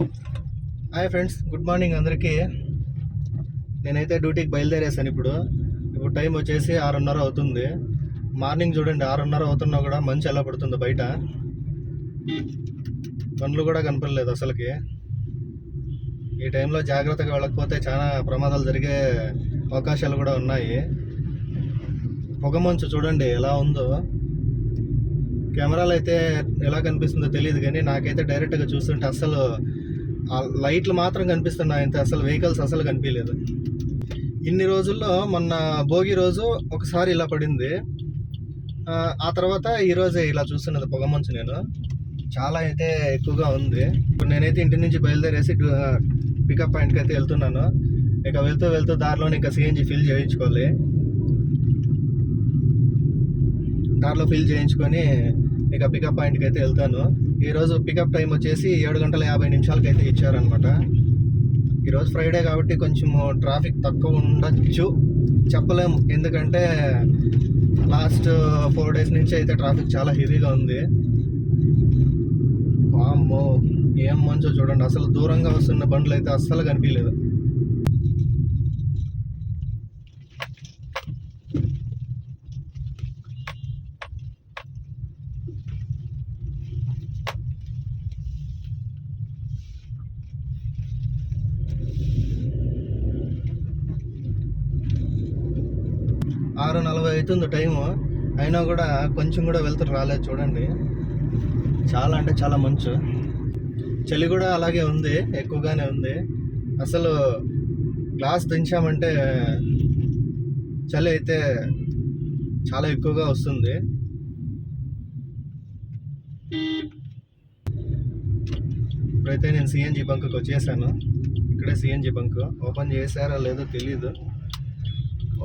Hi friends good morning అందరికీ. నేనైతే డ్యూటీకి బయలుదేరేసాను ఇప్పుడు. ఇప్పుడు టైం వచ్చేసి ఆరున్నర అవుతుంది. మార్నింగ్ చూడండి ఆరున్నర అవుతున్నా కూడా మంచి ఎలా పడుతుంది బయట. పనులు కూడా కనపడలేదు అసలుకి. ఈ టైంలో జాగ్రత్తగా వెళ్ళకపోతే చాలా ప్రమాదాలు జరిగే అవకాశాలు కూడా ఉన్నాయి. పొగమంచు చూడండి ఎలా ఉందో. కెమెరాలు అయితే ఎలా కనిపిస్తుందో తెలియదు కానీ నాకైతే డైరెక్ట్గా చూస్తుంటే అసలు ఆ లైట్లు మాత్రం కనిపిస్తున్నాయి అంతే. అసలు వెహికల్స్ అసలు కనిపించలేదు ఇన్ని రోజుల్లో మొన్న భోగి రోజు ఒకసారి ఇలా పడింది. ఆ, తర్వాత ఈరోజే ఇలా చూస్తున్నది పొగమంచు నేను. చాలా అయితే ఎక్కువగా ఉంది. ఇప్పుడు నేనైతే ఇంటి నుంచి బయలుదేరేసి పికప్ పాయింట్కి అయితే వెళ్తున్నాను. ఇక వెళ్తూ వెళ్తూ దారిలోనే ఇంకా సిఎన్జి ఫిల్ చేయించుకోవాలి. దారిలో ఫిల్ చేయించుకొని ఇక పికప్ పాయింట్కి అయితే వెళ్తాను. ఈరోజు పికప్ టైం వచ్చేసి ఏడు గంటల యాభై నిమిషాలకి అయితే ఇచ్చారనమాట ఈరోజు ఫ్రైడే కాబట్టి కొంచెం ట్రాఫిక్ తక్కువ ఉండొచ్చు. చెప్పలేము. ఎందుకంటే లాస్ట్ ఫోర్ డేస్ నుంచి అయితే ట్రాఫిక్ చాలా హెవీగా ఉంది. వామ్మో ఏం మంచో చూడండి. అసలు దూరంగా వస్తున్న బండ్లు అయితే అస్సలు కనిపించలేదు ఆరు నలభై అవుతుంది టైము. అయినా కూడా కొంచెం కూడా వెళ్తారు రాలేదు చూడండి. చాలా అంటే చాలా మంచు. చలి కూడా అలాగే ఉంది ఎక్కువగానే ఉంది. అసలు గ్లాస్ దించామంటే చలి అయితే చాలా ఎక్కువగా వస్తుంది. ఇప్పుడైతే నేను సిఎన్జి బంక్కి వచ్చేసాను. ఇక్కడే సిఎన్జి బంక్. ఓపెన్ చేశారో లేదో తెలీదు.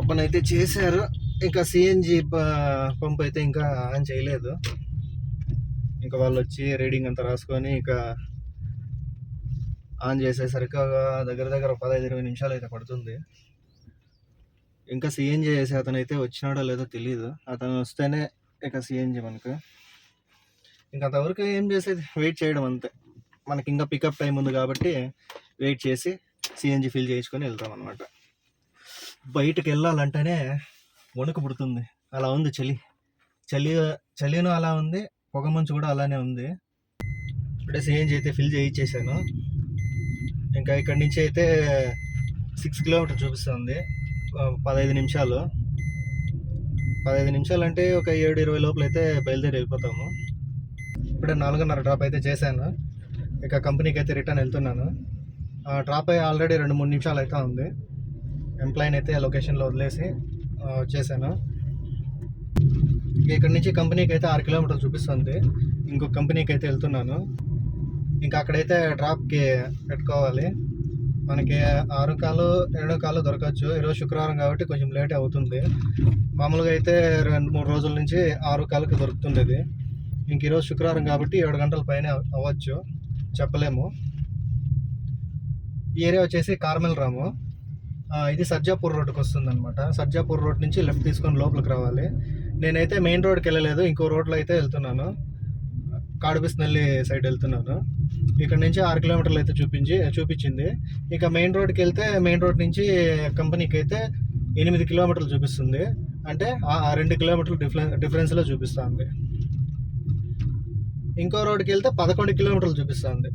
ఓపెన్ అయితే చేశారు. ఇంకా సిఎన్జి పంప్ అయితే ఇంకా ఆన్ చేయలేదు. ఇంకా వాళ్ళు వచ్చి రీడింగ్ అంతా రాసుకొని ఇంకా ఆన్ చేసేసరికి ఒక దగ్గర దగ్గర ఒక పదహైదు ఇరవై నిమిషాలు అయితే పడుతుంది. ఇంకా సిఎన్జి చేసే అతను అయితే వచ్చినాడో లేదో తెలియదు అతను వస్తేనే ఇక సిఎన్జి మనకు. ఇంకా అంతవరకు ఏం చేసేది? వెయిట్ చేయడం అంతే. మనకి ఇంకా పికప్ టైం ఉంది కాబట్టి వెయిట్ చేసి సిఎన్జి ఫిల్ చేయించుకొని వెళ్తాం అనమాట బయటకు వెళ్ళాలంటేనే వణుకు పుడుతుంది. అలా ఉంది చలి. చలి చలిను అలా ఉంది పొగ మంచు కూడా అలానే ఉంది. అంటే సేంజ్ అయితే ఫిల్ చేయించేసాను ఇంకా ఇక్కడి నుంచి అయితే సిక్స్ కిలోమీటర్ చూపిస్తుంది. పదహైదు నిమిషాలు. పదహైదు నిమిషాలు అంటే ఒక ఏడు ఇరవై లోపల అయితే బయలుదేరి వెళ్ళిపోతాము. ఇప్పుడే నాలుగున్నర డ్రాప్ అయితే చేశాను. ఇక కంపెనీకి అయితే రిటర్న్ వెళ్తున్నాను డ్రాప్ అయ్యి ఆల్రెడీ రెండు మూడు నిమిషాలు అయితే ఉంది. ఎంప్లాయీని అయితే లొకేషన్లో వదిలేసి చేశాను. ఇక్కడ నుంచి కంపెనీకి అయితే ఆరు కిలోమీటర్లు చూపిస్తుంది. ఇంకో కంపెనీకి అయితే వెళ్తున్నాను. ఇంకా అక్కడైతే డ్రాప్కి పెట్టుకోవాలి. మనకి ఆరు కాలు ఏడో కాలు దొరకచ్చు. ఈరోజు శుక్రవారం కాబట్టి కొంచెం లేట్ అవుతుంది. మామూలుగా అయితే రెండు మూడు రోజుల నుంచి ఆరు కాలుకి దొరుకుతుంది ఇంక ఈరోజు శుక్రవారం కాబట్టి ఏడు గంటల పైన అవ్వచ్చు. చెప్పలేము. ఈ ఏరియా వచ్చేసి కార్మెల్ రాము. ఇది సర్జాపూర్ రోడ్డుకి వస్తుంది అనమాట సర్జాపూర్ రోడ్ నుంచి లెఫ్ట్ తీసుకొని లోపలికి రావాలి. నేనైతే మెయిన్ రోడ్కి వెళ్ళలేదు ఇంకో రోడ్లో అయితే వెళ్తున్నాను. కాడుబిస్నల్లి సైడ్ వెళ్తున్నాను. ఇక్కడ నుంచి ఆరు కిలోమీటర్లు అయితే చూపించి చూపించింది. ఇక మెయిన్ రోడ్కి వెళ్తే మెయిన్ రోడ్ నుంచి కంపెనీకి అయితే ఎనిమిది కిలోమీటర్లు చూపిస్తుంది. అంటే ఆ ఆ రెండు కిలోమీటర్లు డిఫరెన్ డిఫరెన్స్లో చూపిస్తుంది. ఇంకో రోడ్కి వెళ్తే పదకొండు కిలోమీటర్లు చూపిస్తుంది.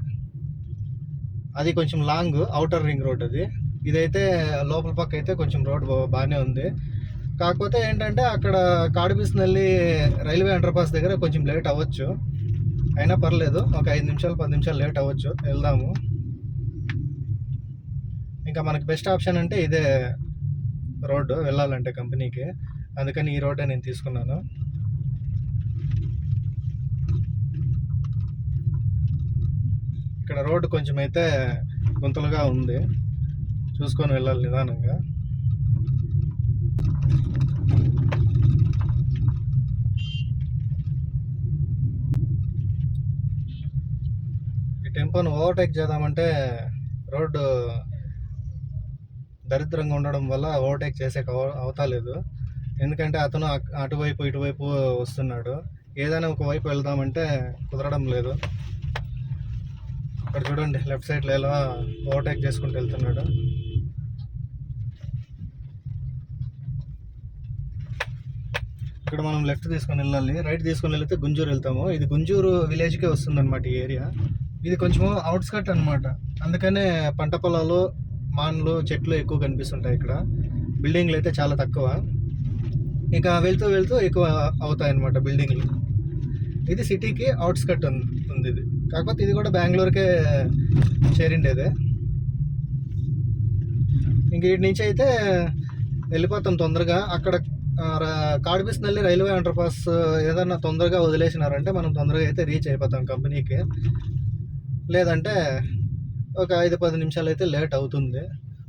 అది కొంచెం లాంగ్ అవుటర్ రింగ్ రోడ్ అది. ఇదైతే లోపల పక్క అయితే కొంచెం రోడ్ బాగానే ఉంది. కాకపోతే ఏంటంటే అక్కడ కాడుబిస్నల్లి రైల్వే అండర్పాస్ దగ్గర కొంచెం లేట్ అవ్వచ్చు. అయినా పర్లేదు ఒక ఐదు నిమిషాలు పది నిమిషాలు లేట్ అవ్వచ్చు. వెళ్దాము. ఇంకా మనకి బెస్ట్ ఆప్షన్ అంటే ఇదే రోడ్డు వెళ్ళాలంటే కంపెనీకి. అందుకని ఈ రోడ్డే నేను తీసుకున్నాను. ఇక్కడ రోడ్డు కొంచెం అయితే గుంతలుగా ఉంది. చూసుకొని వెళ్ళాలి నిదానంగా. ఈ టెంపోని ఓవర్టేక్ చేద్దామంటే రోడ్డు దరిద్రంగా ఉండడం వల్ల ఓవర్టేక్ చేసే అవతాలేదు ఎందుకంటే అతను అటువైపు ఇటువైపు వస్తున్నాడు. ఏదైనా ఒక వైపు వెళ్దామంటే కుదరడం లేదు. ఇక్కడ చూడండి లెఫ్ట్ సైడ్లో ఎలా ఓవర్టేక్ చేసుకుంటూ వెళ్తున్నాడు. ఇక్కడ మనం లెఫ్ట్ తీసుకొని వెళ్ళాలి రైట్ తీసుకొని వెళ్తే గుంజూరు వెళ్తాము. ఇది గుంజూరు విలేజ్కే వస్తుంది అనమాట ఈ ఏరియా ఇది కొంచెం అవుట్స్కట్ అనమాట అందుకనే పంట పొలాలు మాన్లు చెట్లు ఎక్కువ కనిపిస్తుంటాయి ఇక్కడ. బిల్డింగ్లు అయితే చాలా తక్కువ. ఇక వెళ్తూ వెళ్తూ ఎక్కువ అవుతాయి అన్నమాట బిల్డింగ్లు ఇది సిటీకి అవుట్స్కట్ ఉంది ఇది. కాకపోతే ఇది కూడా బెంగళూరుకే చేరిండేదే. ఇంక వీటి నుంచి అయితే వెళ్ళిపోతాం తొందరగా. అక్కడ ఆ, కాడిపిస్తున్నల్లి రైల్వే అండర్పాస్ ఏదన్నా తొందరగా వదిలేసినారంటే మనం తొందరగా అయితే రీచ్ అయిపోతాం కంపెనీకి. లేదంటే ఒక ఐదు పది నిమిషాలు అయితే లేట్ అవుతుంది.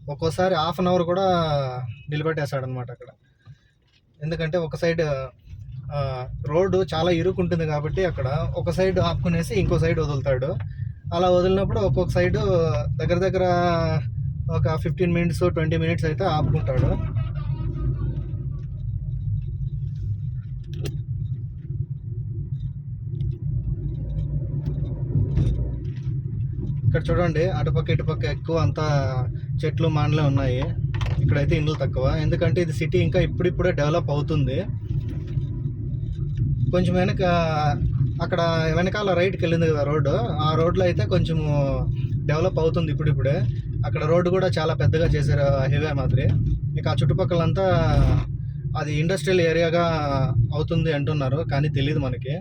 ఒక్కోసారి హాఫ్ అన్ అవర్ కూడా నిలబెట్టేశాడనమాట అక్కడ. ఎందుకంటే ఒక సైడ్ రోడ్డు చాలా ఇరుకుంటుంది కాబట్టి అక్కడ ఒక సైడ్ ఆపుకునేసి ఇంకో సైడ్ వదులుతాడు. అలా వదిలినప్పుడు ఒక్కొక్క సైడ్ దగ్గర దగ్గర ఒక ఫిఫ్టీన్ మినిట్స్ ట్వంటీ మినిట్స్ అయితే ఆపుకుంటాడు. ఇక్కడ చూడండి అటుపక్క ఇటుపక్క ఎక్కువ అంతా చెట్లు మానలే ఉన్నాయి. ఇక్కడైతే ఇండ్లు తక్కువ. ఎందుకంటే ఇది సిటీ ఇంకా ఇప్పుడిప్పుడే డెవలప్ అవుతుంది. కొంచెం వెనక అక్కడ వెనకాల రైట్కి వెళ్ళింది కదా రోడ్డు. ఆ రోడ్లో అయితే కొంచెం డెవలప్ అవుతుంది ఇప్పుడిప్పుడే. అక్కడ రోడ్డు కూడా చాలా పెద్దగా చేశారు హైవే మాదిరి. ఇక ఆ చుట్టుపక్కలంతా అది ఇండస్ట్రియల్ ఏరియాగా అవుతుంది అంటున్నారు కానీ తెలియదు మనకి.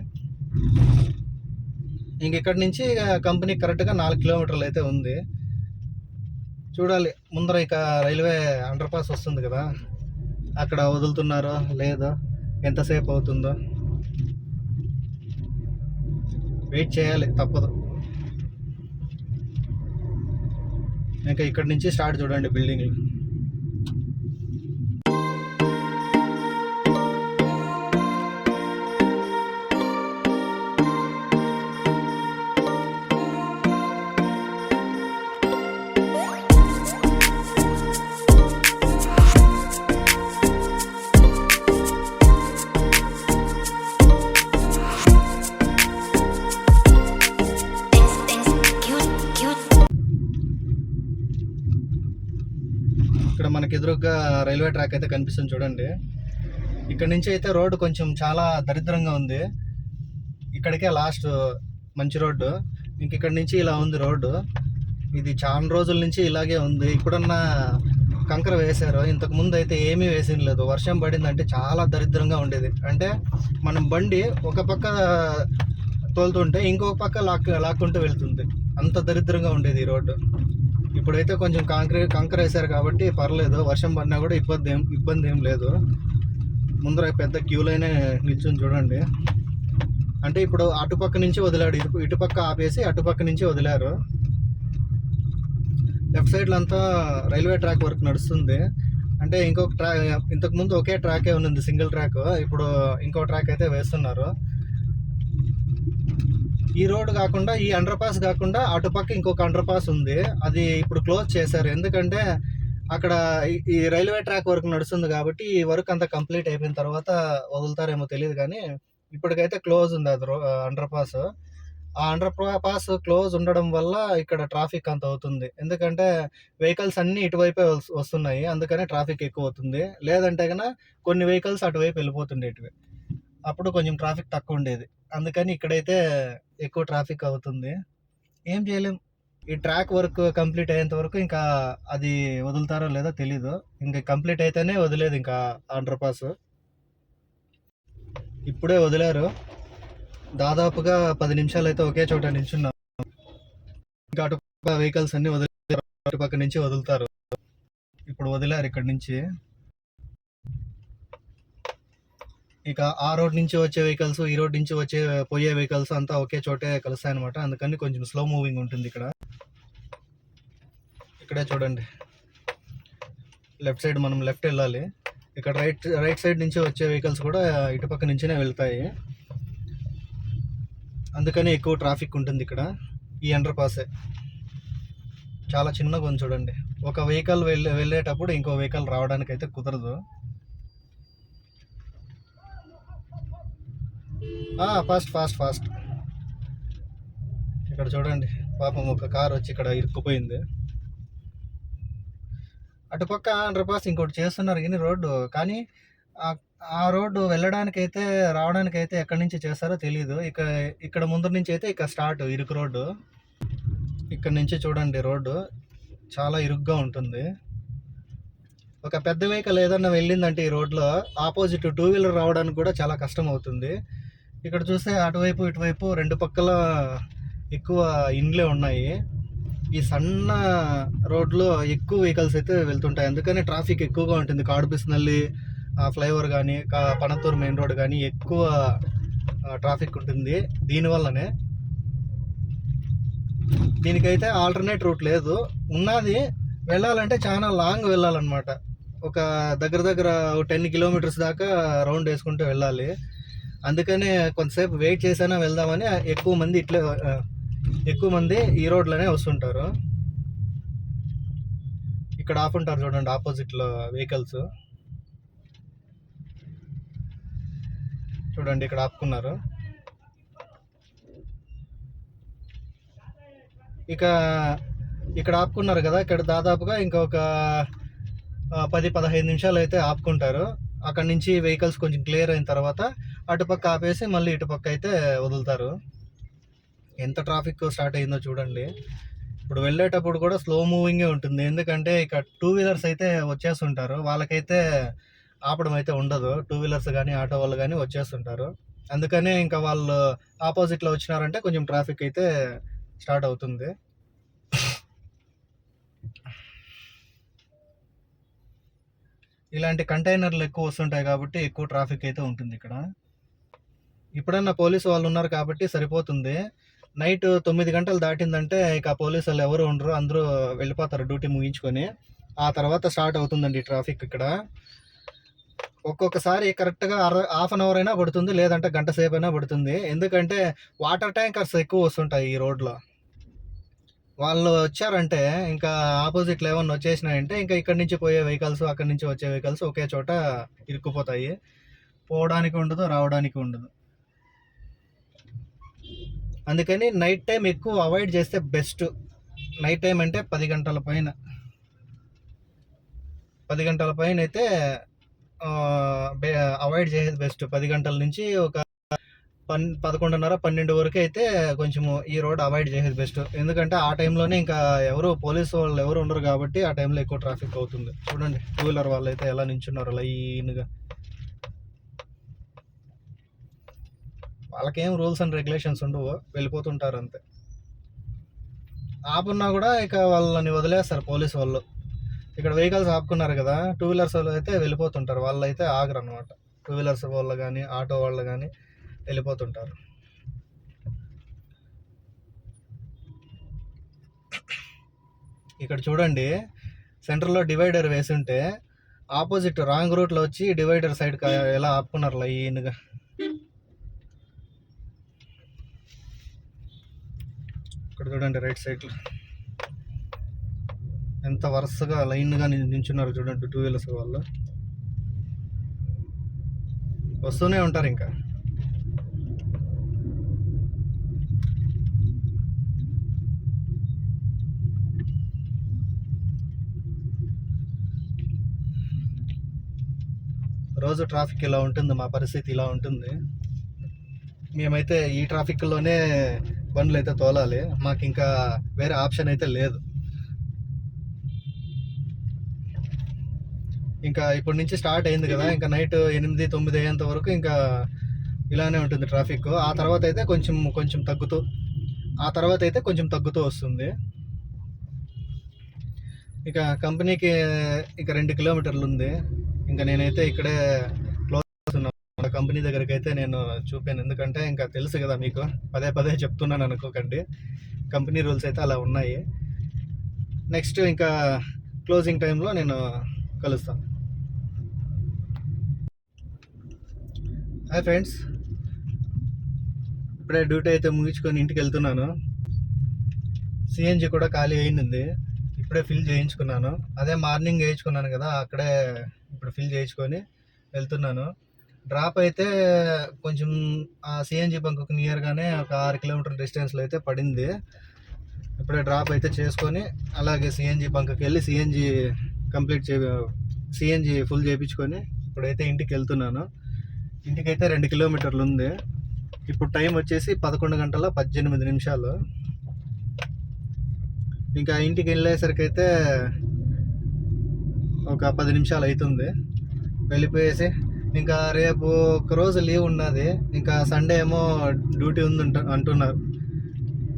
ఇంక ఇక్కడ నుంచి కంపెనీ కరెక్ట్గా నాలుగు కిలోమీటర్లు అయితే ఉంది. చూడాలి ముందర ఇక రైల్వే అండర్ పాస్ వస్తుంది కదా. అక్కడ వదులుతున్నారో లేదో? ఎంతసేపు అవుతుందో. వెయిట్ చేయాలి తప్పదు. ఇంకా ఇక్కడ నుంచి స్టార్ట్ చూడండి బిల్డింగ్ రైల్వే ట్రాక్ అయితే కనిపిస్తుంది చూడండి. ఇక్కడ నుంచి అయితే రోడ్డు కొంచెం చాలా దరిద్రంగా ఉంది. ఇక్కడికే లాస్ట్ మంచి రోడ్డు. ఇంక ఇక్కడ నుంచి ఇలా ఉంది రోడ్డు. ఇది చాలా రోజుల నుంచి ఇలాగే ఉంది. ఇప్పుడన్నా కంకర వేశారు. ఇంతకు ముందు అయితే ఏమీ వేసింది లేదు. వర్షం పడిందంటే చాలా దరిద్రంగా ఉండేది. అంటే మనం బండి ఒక పక్క తోలుతుంటే ఇంకొక పక్క లాక్ లాక్కుంటూ వెళ్తుంది. అంత దరిద్రంగా ఉండేది ఈ రోడ్డు. ఇప్పుడైతే కొంచెం కాంక్రీట్ కంకర్ వేశారు కాబట్టి పర్లేదు. వర్షం పడినా కూడా ఇబ్బంది ఏం ఇబ్బంది ఏం లేదు. ముందర పెద్ద క్యూలైనే నిల్చుని చూడండి. అంటే ఇప్పుడు అటుపక్క నుంచి వదిలాడు. ఇటు ఇటుపక్క ఆపేసి అటుపక్క నుంచి వదిలారు. లెఫ్ట్ సైడ్లో అంతా రైల్వే ట్రాక్ వర్క్ నడుస్తుంది. అంటే ఇంకొక ట్రాక్ ఇంతకు ముందు ఒకే ట్రాకే ఉంది సింగిల్ ట్రాక్. ఇప్పుడు ఇంకో ట్రాక్ అయితే వేస్తున్నారు. ఈ రోడ్డు కాకుండా ఈ అండర్ పాస్ కాకుండా అటుపక్క ఇంకొక అండర్ పాస్ ఉంది. అది ఇప్పుడు క్లోజ్ చేశారు. ఎందుకంటే అక్కడ ఈ- రైల్వే ట్రాక్ వరకు నడుస్తుంది కాబట్టి ఈ వర్క్ అంతా కంప్లీట్ అయిపోయిన తర్వాత వదులుతారేమో తెలియదు కానీ ఇప్పటికైతే క్లోజ్ ఉంది అది అండర్ పాస్ ఆ అండర్ పాస్ క్లోజ్ ఉండడం వల్ల ఇక్కడ ట్రాఫిక్ అంత అవుతుంది. ఎందుకంటే వెహికల్స్ అన్నీ ఇటువైపే వస్తున్నాయి. అందుకనే ట్రాఫిక్ ఎక్కువ అవుతుంది. లేదంటే కన్నా కొన్ని వెహికల్స్ అటువైపు వెళ్ళిపోతుండేటివి. అప్పుడు కొంచెం ట్రాఫిక్ తక్కువ ఉండేది. అందుకని ఇక్కడైతే ఎక్కువ ట్రాఫిక్ అవుతుంది. ఏం చేయలేం. ఈ ట్రాక్ వర్క్ కంప్లీట్ అయ్యేంత వరకు ఇంకా అది వదులుతారో లేదో తెలీదు. ఇంకా కంప్లీట్ అయితేనే వదిలేదు ఇంకా అండర్ పాస్. ఇప్పుడే వదిలారు. దాదాపుగా పది నిమిషాలు అయితే ఒకే చోట నిల్చున్నాం. ఇంకా అటు వెహికల్స్ అన్ని వదిలి అటుపక్క నుంచి వదులుతారు. ఇప్పుడు వదిలారు ఇక్కడ నుంచి. ఇక ఆ రోడ్ నుంచి వచ్చే వెహికల్స్ ఈ రోడ్ నుంచి వచ్చే పోయే వెహికల్స్ అంతా ఒకే చోటే కలుస్తాయి అనమాట అందుకని కొంచెం స్లో మూవింగ్ ఉంటుంది ఇక్కడ. ఇక్కడే చూడండి. లెఫ్ట్ సైడ్ మనం లెఫ్ట్ వెళ్ళాలి. ఇక్కడ రైట్ రైట్ సైడ్ నుంచి వచ్చే వెహికల్స్ కూడా ఇటుపక్క నుంచినే వెళ్తాయి. అందుకని ఎక్కువ ట్రాఫిక్ ఉంటుంది ఇక్కడ. ఈ అండర్ పాసే చాలా చిన్నగా ఉంది చూడండి. ఒక వెహికల్ వెళ్ళే వెళ్ళేటప్పుడు ఇంకో వెహికల్ రావడానికి అయితే కుదరదు. ఫాస్ట్ ఫాస్ట్ ఫాస్ట్ ఇక్కడ చూడండి పాపం ఒక కార్ వచ్చి ఇక్కడ ఇరుక్కుపోయింది. అటుపక్క అండర్ పాస్ ఇంకోటి చేస్తున్నారు కానీ రోడ్డు. కానీ ఆ- ఆ రోడ్డు వెళ్ళడానికైతే రావడానికైతే ఎక్కడి నుంచి చేస్తారో తెలియదు ఇక ఇక్కడ ముందు నుంచి అయితే ఇక స్టార్ట్ ఇరుకు రోడ్డు. ఇక్కడ నుంచి చూడండి రోడ్డు. చాలా ఇరుగ్గా ఉంటుంది. ఒక పెద్ద వెహికల్ ఏదన్నా వెళ్ళిందంటే ఈ రోడ్లో ఆపోజిట్ టూ వీలర్ రావడానికి కూడా చాలా కష్టం అవుతుంది. ఇక్కడ చూస్తే అటువైపు ఇటువైపు రెండు పక్కల ఎక్కువ ఇండ్లే ఉన్నాయి. ఈ సన్న రోడ్లో ఎక్కువ వెహికల్స్ అయితే వెళ్తుంటాయి. అందుకని ట్రాఫిక్ ఎక్కువగా ఉంటుంది. కాడుపిసినల్లి ఆ ఫ్లైఓవర్ కానీ పనత్తూరు మెయిన్ రోడ్ కానీ ఎక్కువ ట్రాఫిక్ ఉంటుంది. దీనివల్లనే దీనికైతే ఆల్టర్నేట్ రూట్ లేదు. ఉన్నది వెళ్ళాలంటే చాలా లాంగ్ వెళ్ళాలన్నమాట. ఒక దగ్గర దగ్గర టెన్ కిలోమీటర్స్ దాకా రౌండ్ వేసుకుంటూ వెళ్ళాలి. అందుకనే కొంతసేపు వెయిట్ చేసైనా వెళ్దామని ఎక్కువ మంది ఇట్లే ఎక్కువ మంది ఈ రోడ్లోనే వస్తుంటారు. ఇక్కడ ఆఫ్ ఉంటారు చూడండి ఆపోజిట్లో వెహికల్స్. చూడండి ఇక్కడ ఆపుకున్నారు. ఇక ఇక్కడ ఆపుకున్నారు కదా ఇక్కడ దాదాపుగా ఇంకొక పది పదహైదు నిమిషాలు అయితే ఆపుకుంటారు. అక్కడ నుంచి వెహికల్స్ కొంచెం క్లియర్ అయిన తర్వాత అటుపక్క ఆపేసి మళ్ళీ ఇటుపక్క అయితే వదులుతారు. ఎంత ట్రాఫిక్ స్టార్ట్ అయిందో చూడండి. ఇప్పుడు వెళ్ళేటప్పుడు కూడా స్లో మూవింగే ఉంటుంది. ఎందుకంటే ఇక టూ వీలర్స్ అయితే వచ్చేస్తుంటారు. వాళ్ళకైతే ఆపడం అయితే ఉండదు. టూ వీలర్స్ కానీ ఆటో వాళ్ళు కానీ వచ్చేస్తుంటారు. అందుకనే ఇంకా వాళ్ళు ఆపోజిట్లో వచ్చినారంటే కొంచెం ట్రాఫిక్ అయితే స్టార్ట్ అవుతుంది. ఇలాంటి కంటైనర్లు ఎక్కువ వస్తుంటాయి కాబట్టి ఎక్కువ ట్రాఫిక్ అయితే ఉంటుంది ఇక్కడ. ఇప్పుడన్నా పోలీసు వాళ్ళు ఉన్నారు కాబట్టి సరిపోతుంది. నైట్ తొమ్మిది గంటలు దాటిందంటే ఇక పోలీసు వాళ్ళు ఎవరు ఉండరు అందరూ వెళ్ళిపోతారు డ్యూటీ ముగించుకొని. ఆ తర్వాత స్టార్ట్ అవుతుందండి ట్రాఫిక్ ఇక్కడ. ఒక్కొక్కసారి కరెక్ట్గా అర హాఫ్ అన్ అవర్ అయినా పడుతుంది లేదంటే గంట సేపు అయినా పడుతుంది. ఎందుకంటే వాటర్ ట్యాంకర్స్ ఎక్కువ వస్తుంటాయి ఈ రోడ్లో. వాళ్ళు వచ్చారంటే ఇంకా ఆపోజిట్లో ఏమన్నా వచ్చేసినాయంటే ఇంకా ఇక్కడి నుంచి పోయే వెహికల్స్ అక్కడి నుంచి వచ్చే వెహికల్స్ ఒకే చోట ఇరుక్కుపోతాయి. పోవడానికి ఉండదు రావడానికి ఉండదు. అందుకని నైట్ టైం ఎక్కువ అవాయిడ్ చేస్తే బెస్ట్ నైట్ టైం అంటే పది గంటల పైన. పది గంటల పైన అయితే అవాయిడ్ చేసేది బెస్ట్ పది గంటల నుంచి ఒక పన్ పదకొండున్నర పన్నెండు వరకు అయితే కొంచెము ఈ రోడ్ అవాయిడ్ చేసేది బెస్ట్ ఎందుకంటే ఆ టైంలోనే ఇంకా ఎవరు పోలీసు వాళ్ళు ఎవరు ఉండరు కాబట్టి ఆ టైంలో ఎక్కువ ట్రాఫిక్ అవుతుంది. చూడండి టూ వీలర్ వాళ్ళు అయితే ఎలా నించున్నారు లైన్గా. వాళ్ళకేం రూల్స్ అండ్ రెగ్యులేషన్స్ ఉండవు వెళ్ళిపోతుంటారు అంతే. ఆపున్నా కూడా ఇక వాళ్ళని వదిలేస్తారు పోలీస్ వాళ్ళు. ఇక్కడ వెహికల్స్ ఆపుకున్నారు కదా టూ వీలర్స్ వాళ్ళు అయితే వెళ్ళిపోతుంటారు వాళ్ళు అయితే ఆగరు అనమాట టూ వీలర్స్ వాళ్ళు కానీ ఆటో వాళ్ళు కానీ వెళ్ళిపోతుంటారు. ఇక్కడ చూడండి సెంటర్లో డివైడర్ వేసి ఉంటే ఆపోజిట్ రాంగ్ రూట్లో వచ్చి డివైడర్ సైడ్ ఎలా ఆపుకున్నారు లైన్గా ఇక్కడ చూడండి రైట్ సైడ్ ఎంత వరుసగా లైన్గా నించున్నారు చూడండి టూ వీలర్స్ వాళ్ళు. వస్తూనే ఉంటారు ఇంకా. రోజు ట్రాఫిక్ ఇలా ఉంటుంది మా పరిస్థితి ఇలా ఉంటుంది. మేమైతే ఈ ట్రాఫిక్లోనే బండ్లు అయితే తోలాలి. మాకు ఇంకా వేరే ఆప్షన్ అయితే లేదు. ఇంకా ఇప్పటి నుంచి స్టార్ట్ అయింది కదా. ఇంకా నైట్ ఎనిమిది తొమ్మిది అయ్యేంత వరకు ఇంకా ఇలానే ఉంటుంది ట్రాఫిక్. ఆ తర్వాత అయితే కొంచెం కొంచెం తగ్గుతూ ఆ తర్వాత అయితే కొంచెం తగ్గుతూ వస్తుంది. ఇక కంపెనీకి ఇక రెండు కిలోమీటర్లు ఉంది. ఇంకా నేనైతే ఇక్కడే కంపెనీ దగ్గరికి అయితే నేను చూపాను. ఎందుకంటే ఇంకా తెలుసు కదా మీకు. పదే పదే చెప్తున్నాను అనుకోకండి. కంపెనీ రూల్స్ అయితే అలా ఉన్నాయి. నెక్స్ట్ ఇంకా క్లోజింగ్ టైంలో నేను కలుస్తాను. Hi friends. ఇప్పుడే డ్యూటీ అయితే ముగించుకొని ఇంటికి వెళ్తున్నాను. సిఎన్జి కూడా ఖాళీ అయింది ఇప్పుడే ఫిల్ చేయించుకున్నాను. అదే మార్నింగ్ వేయించుకున్నాను కదా అక్కడే ఇప్పుడు ఫిల్ చేయించుకొని వెళ్తున్నాను. డ్రాప్ అయితే కొంచెం ఆ సిఎన్జి బంకు నియర్గానే ఒక ఆరు కిలోమీటర్ డిస్టెన్స్లో అయితే పడింది. ఇప్పుడే డ్రాప్ అయితే చేసుకొని అలాగే సిఎన్జి బంక్కి వెళ్ళి సిఎన్జి కంప్లీట్ చే సిఎన్జి ఫుల్ చేయించుకొని ఇప్పుడైతే ఇంటికి వెళ్తున్నాను ఇంటికైతే రెండు కిలోమీటర్లు ఉంది. ఇప్పుడు టైం వచ్చేసి పదకొండు గంటల పద్దెనిమిది నిమిషాలు. ఇంకా ఇంటికి వెళ్ళేసరికి అయితే ఒక పది నిమిషాలు అవుతుంది వెళ్ళిపోయేసి ఇంకా రేపు ఒక రోజు లీవ్ ఉన్నది. ఇంకా సండే ఏమో డ్యూటీ ఉంది అంటున్నారు.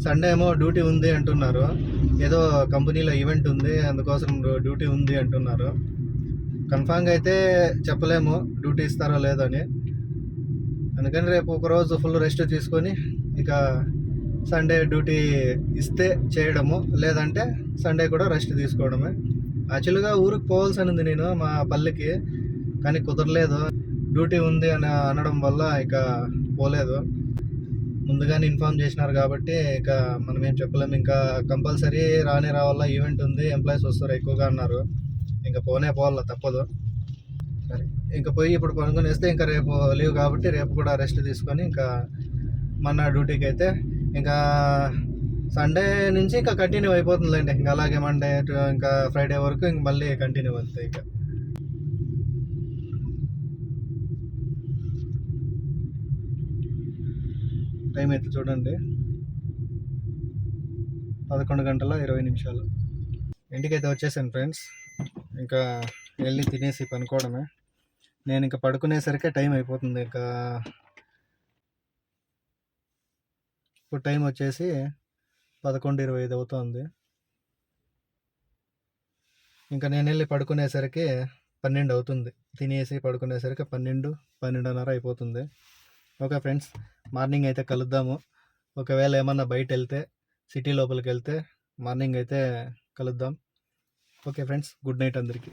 సండే ఏమో డ్యూటీ ఉంది అంటున్నారు. ఏదో కంపెనీలో ఈవెంట్ ఉంది అందుకోసం డ్యూటీ ఉంది అంటున్నారు. కన్ఫామ్గా అయితే చెప్పలేము డ్యూటీ ఇస్తారో లేదో అని. అందుకని రేపు ఒక రోజు ఫుల్ రెస్ట్ తీసుకొని ఇక సండే డ్యూటీ ఇస్తే చేయడము లేదంటే సండే కూడా రెస్ట్ తీసుకోవడమే. యాక్చువల్గా ఊరికి పోవాల్సి ఉంది నేను మా పల్లెకి కానీ కుదరలేదు. డ్యూటీ ఉంది అని అనడం వల్ల ఇక పోలేదు. ముందుగానే ఇన్ఫామ్ చేసినారు కాబట్టి ఇక మనం ఏం చెప్పలేము. ఇంకా కంపల్సరీ రాని రావాలా ఈవెంట్ ఉంది ఎంప్లాయీస్ వస్తారు ఎక్కువగా అన్నారు. ఇంకా పోనే పోవాలా తప్పదు. సరే. ఇంకా పోయి ఇప్పుడు పనుకొని వేస్తే ఇంకా రేపు లీవ్ కాబట్టి రేపు కూడా రెస్ట్ తీసుకొని ఇంకా మన డ్యూటీకి అయితే ఇంకా సండే నుంచి ఇంకా కంటిన్యూ అయిపోతుందిలేండి. ఇంకా అలాగే మండే ఇంకా ఫ్రైడే వరకు ఇంక మళ్ళీ కంటిన్యూ అవుతుంది ఇక. టైం అయితే చూడండి. పదకొండు గంటల ఇరవై నిమిషాలు. ఇంటికైతే వచ్చేసాను ఫ్రెండ్స్. ఇంకా వెళ్ళి తినేసి పనుకోవడమే. నేను ఇంకా పడుకునేసరికి టైం అయిపోతుంది. ఇంకా ఇప్పుడు టైం వచ్చేసి పదకొండు ఇరవై ఐదు అవుతుంది. ఇంకా నేను వెళ్ళి పడుకునేసరికి పన్నెండు అవుతుంది. తినేసి పడుకునేసరికి పన్నెండు పన్నెండున్నర అయిపోతుంది. ఓకే ఫ్రెండ్స్ మార్నింగ్ అయితే కలుద్దాము. ఒకవేళ ఏమన్నా బయట వెళ్తే సిటీ లోపలికి వెళ్తే మార్నింగ్ అయితే కలుద్దాం. ఓకే ఫ్రెండ్స్ గుడ్ నైట్ అందరికీ.